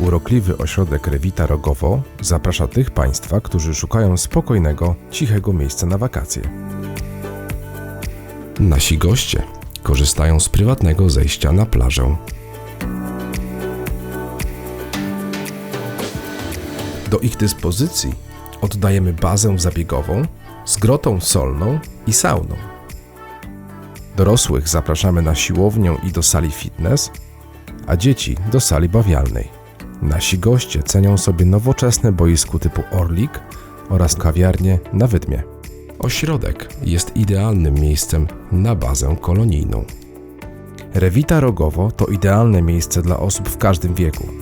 Urokliwy ośrodek Rewita Rogowo zaprasza tych Państwa, którzy szukają spokojnego, cichego miejsca na wakacje. Nasi goście korzystają z prywatnego zejścia na plażę. Do ich dyspozycji oddajemy bazę zabiegową z grotą solną i sauną. Dorosłych zapraszamy na siłownię i do sali fitness, a dzieci do sali bawialnej. Nasi goście cenią sobie nowoczesne boisku typu Orlik oraz kawiarnię na Wydmie. Ośrodek jest idealnym miejscem na bazę kolonijną. Rewita Rogowo to idealne miejsce dla osób w każdym wieku.